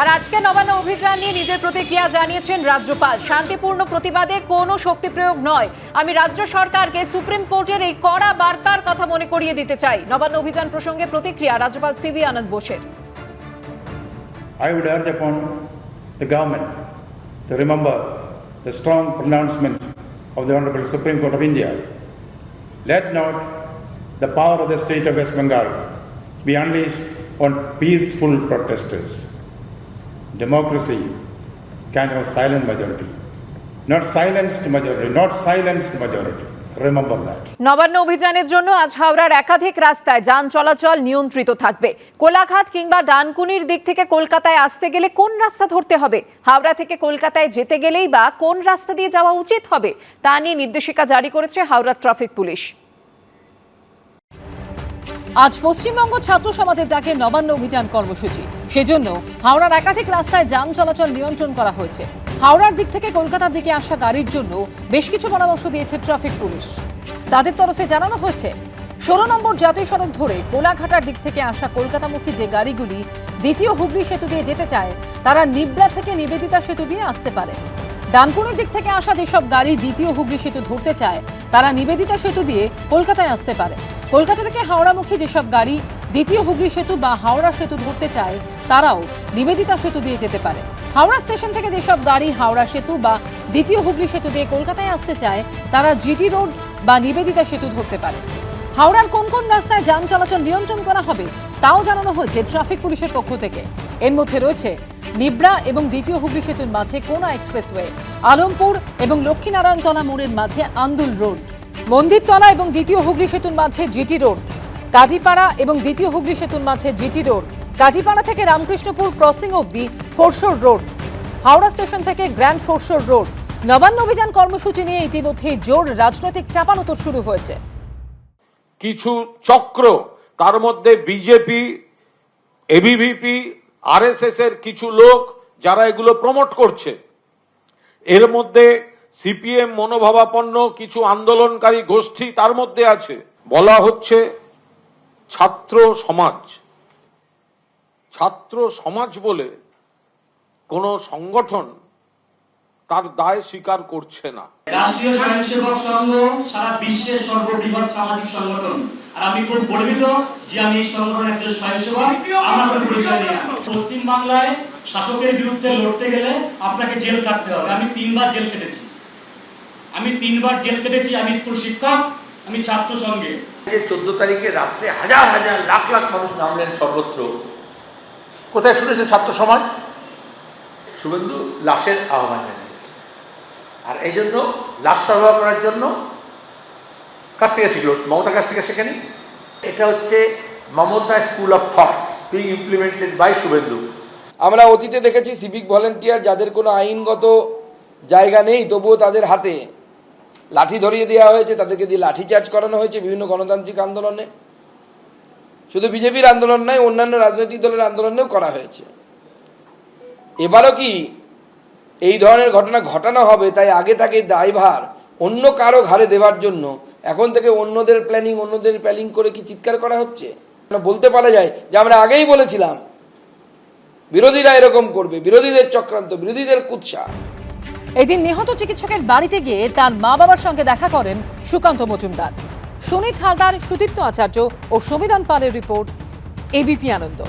আর আজকে নবান্ন অভিযান নিয়ে নিজের প্রতিক্রিয়া জানিয়েছেন রাজ্যপাল শান্তিপূর্ণ প্রতিবাদে কোনো শক্তি প্রয়োগ নয় আমি রাজ্য সরকারকে সুপ্রিম কোর্টের এই কড়া বার্তার কথা মনে করিয়ে দিতে চাই নবান্ন অভিযান প্রসঙ্গে প্রতিক্রিয়া রাজ্যপাল সিভি আনন্দ বোসের I would urge upon the government to remember the strong pronouncement of the Honorable Supreme Court of India. Let not the power of the state of West Bengal be unleashed on peaceful protesters. Democracy can have silent majority, not silenced majority, not silenced majority. Nabanna অভিযানের জন্য আজ হাওড়ার একাধিক রাস্তায় যান চলাচল নিয়ন্ত্রিত থাকবে। কোলাঘাট কিংবা ডানকুনির দিক থেকে কলকাতায় আসতে গেলে কোন রাস্তা ধরতে হবে? হাওড়া থেকে কলকাতায় যেতে গেলেই বা কোন রাস্তা দিয়ে যাওয়া উচিত হবে? তা নিয়ে নির্দেশিকা জারি করেছে হাওড়া ট্রাফিক পুলিশ। আজ পশ্চিমবঙ্গ ছাত্র সমাজের ডাকে নবান্ন অভিযান কর্মসূচি। সেজন্য হাওড়ার একাধিক রাস্তায় যান চলাচল নিয়ন্ত্রণ করা হয়েছে। হাওড়ার দিক থেকে কলকাতার দিকে আসা গাড়ির জন্য বেশ কিছু পরামর্শ দিয়েছে ট্রাফিক পুলিশ। তাদের তরফে জানানো হয়েছে, ষোলো নম্বর জাতীয় সড়ক ধরে কোলাঘাটার দিক থেকে আসা কলকাতামুখী যে গাড়িগুলি দ্বিতীয় হুগলি সেতু দিয়ে যেতে চায়, তারা নিবরা থেকে নিবেদিতা সেতু দিয়ে আসতে পারে। ডানকুনির দিক থেকে আসা যেসব গাড়ি দ্বিতীয় হুগলি সেতু ধরতে চায়, তারা নিবেদিতা সেতু দিয়ে কলকাতায় আসতে পারে। কলকাতা থেকে হাওড়ামুখী যেসব গাড়ি দ্বিতীয় হুগলি সেতু বা হাওড়া সেতু ধরতে চায়, তারাও নিবেদিতা সেতু দিয়ে যেতে পারে। হাওড়া স্টেশন থেকে যেসব গাড়ি হাওড়া সেতু বা দ্বিতীয় হুগলি সেতু দিয়ে কলকাতায় আসতে চায়, তারা জিটি রোড বা নিবেদিতা সেতু ধরতে পারে। হাওড়ার কোন কোন রাস্তায় যান চলাচল নিয়ন্ত্রণ করা হবে, তাও জানানো হয়েছে ট্রাফিক পুলিশের পক্ষ থেকে। এর মধ্যে রয়েছে নিবরা এবং দ্বিতীয় হুগলি সেতুর মাঝে কোনা এক্সপ্রেসওয়ে, আলমপুর এবং লক্ষ্মীনারায়ণতলা মোড়ের মাঝে আন্দুল রোড। মন্দিরতলা এবং দ্বিতীয় হুগলি সেতুর মাঝে জিটি রোড, কাজীপাড়া এবং দ্বিতীয় হুগলি সেতুর মাঝে জিটি রোড, কাজীপাড়া থেকে রামকৃষ্ণপুর ক্রসিং অবধি ফোরশোর রোড, হাওড়া স্টেশন থেকে গ্র্যান্ড ফোরশোর রোড। নবান্ন অভিযান কর্মসূচি নিয়ে ইতিমধ্যে জোর রাজনৈতিক চাপানোতর শুরু হয়েছে। কিছু চক্র, তার মধ্যে বিজেপি এবিভিপি আরএসএস এর কিছু লোক যারা এগুলো প্রমোট করছে, এর মধ্যে সিপিএম মনোভাবাপন্ন কিছু আন্দোলনকারী গোষ্ঠী তার মধ্যে আছে। বলা হচ্ছে ছাত্র সমাজ। ছাত্র সমাজ বলে কোন সংগঠন তার দায় স্বীকার করছে না। রাষ্ট্রীয় স্বয়ংসেবক সংঘ, সারা বিশ্বের সর্ববৃহৎ সামাজিক সংগঠন। আর আমি খুব গর্বিত যে আমি এই সংগঠনের একজন স্বয়ংসেবক। আমার পরিচয় নেই। পশ্চিম বাংলায় শাসকের বিরুদ্ধে লড়তে গেলে আপনাকে জেল কাটতে হবে। আমি তিনবার জেল কেটেছি আমি তিনবার জেল কেটেছি আমি স্কুল শিক্ষক আমি ছাত্র সঙ্গে। যে চোদ্দ তারিখে রাত্রে হাজার হাজার লাখ লাখ মানুষ নামলেন সর্বত্র। কোথায় শুনেছে ছাত্র সমাজ? শুভেন্দু লাশের আহ্বান জানিয়েছে। আর এই জন্য লাশ সরবরাহ করার জন্য কার থেকে শিখল? মমতার কাছ থেকে শেখেনি? এটা হচ্ছে Mamata school of thoughts being implemented by Suvendu. আমরা অতীতে দেখেছি সিভিক ভলেন্টিয়ার যাদের কোনো আইনগত জায়গা নেই তবুও তাদের হাতে লাঠি ধরিয়ে দেওয়া হয়েছে, তাদেরকে দিয়ে লাঠি চার্জ করানো হয়েছে বিভিন্ন গণতান্ত্রিক আন্দোলনে। শুধু বিজেপির আন্দোলন নয়, অন্যান্য রাজনৈতিক দলের আন্দোলনেও করা হয়েছে। এবারও কি এই ধরনের ঘটনা ঘটানো হবে, তাই আগে থেকে দায়ভার অন্য কারও ঘাড়ে দেওয়ার জন্য, এখন থেকে অন্যদের প্ল্যানিং অন্যদের প্ল্যানিং করে কি চিৎকার করা হচ্ছে? বলতে পারা যায় যে আমরা আগেই বলেছিলাম, বিরোধীরা এরকম করবে, বিরোধীদের চক্রান্ত, বিরোধীদের কুৎসা। এদিন নিহত চিকিৎসকের বাড়িতে গিয়ে তার মা বাবার সঙ্গে দেখা করেন সুকান্ত মজুমদার। সুনীত হালদার, সুদীপ্ত আচার্য ও সমীরণ পালের রিপোর্ট এবিপি আনন্দ।